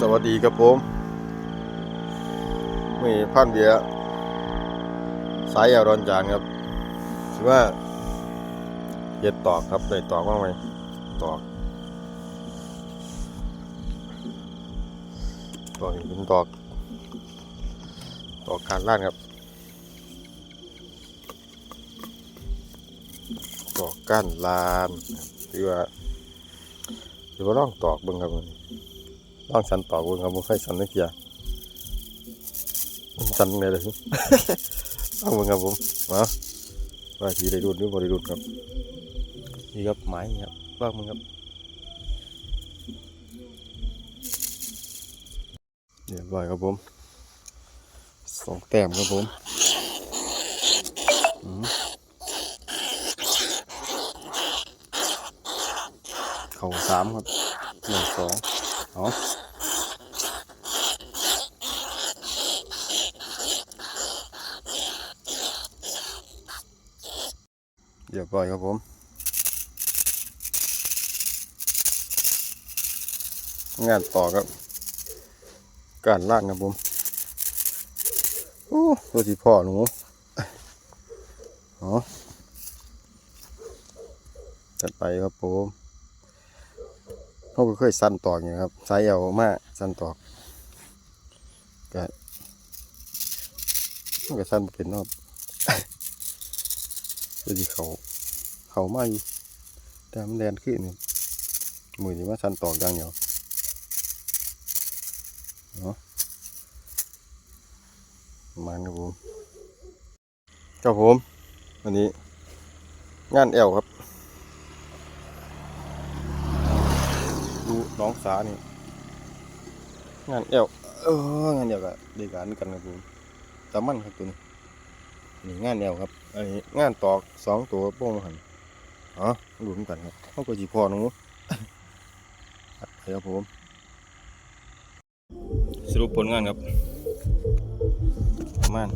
สวัสดีครับผมมีพันเบียสายยาวรอนจานครับถือว่าเย็ดตอกครับได้ตอกบ้างไหมตอกตอกนี่เป็นตอกตอกการล่านครับตอกก้านลานถือว่าถือว่าลองตอกบิ่งครับ ลองสันต่อเบิ่งครับบ่เคยสันนักเกียร์สันเลยเลยลองเบิ่งครับผมมาว่าทีได้รุ่นหรือบ่ได้รุ่นครับนี่ครับไม้ครับลองมึงครับเรียบร้อยครับผมสองแต้มครับผมอืมเข่าสามครับหนึ่งสอง เอาเรียบร้อยครับผมงานต่อครับ การล่างครับผมโอ้ตัวที่พ่อหนูอ๋อจัดไปครับผม เขาก็เคยสั้นตอกอย่างครับสายยาวมากสั้นตอกก็มันก็สั้นเป็นนอกตัวที่เขาเขามาอยู่แต่มันแดนขึ้นนี่มือนี่ว่าสั้นตอกย่างเดียวเนาะมาณครับผมครับผมวันนี้งานแอลครับดู น้องสานี่งานแอลเอองานเดียวกับเดียวกันกันครับผมตามันครับตัวนี้นี่งานแนวครับอันนี้งานตอกสองตัวโป้งหันอ๋อรวมกันครับเขาก็จีพอหนูครับผม สรุปผลงานครับประมาณ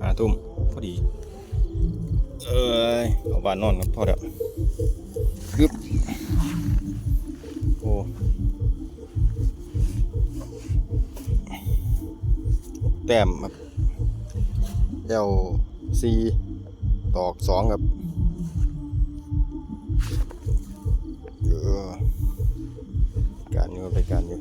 หาทุ่มพอดี เอ้ยเอาบ้านนอนครับพอแล้วคึบ แต้มครับ L C ตอกสองครับการอยู่ไปการอยู่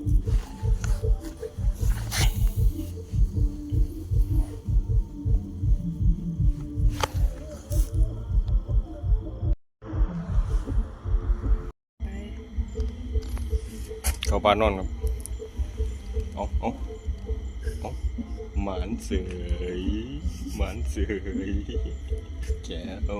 เขาบ้านนอนครับ เอาเอา มานเสยหมานเสยแกเอ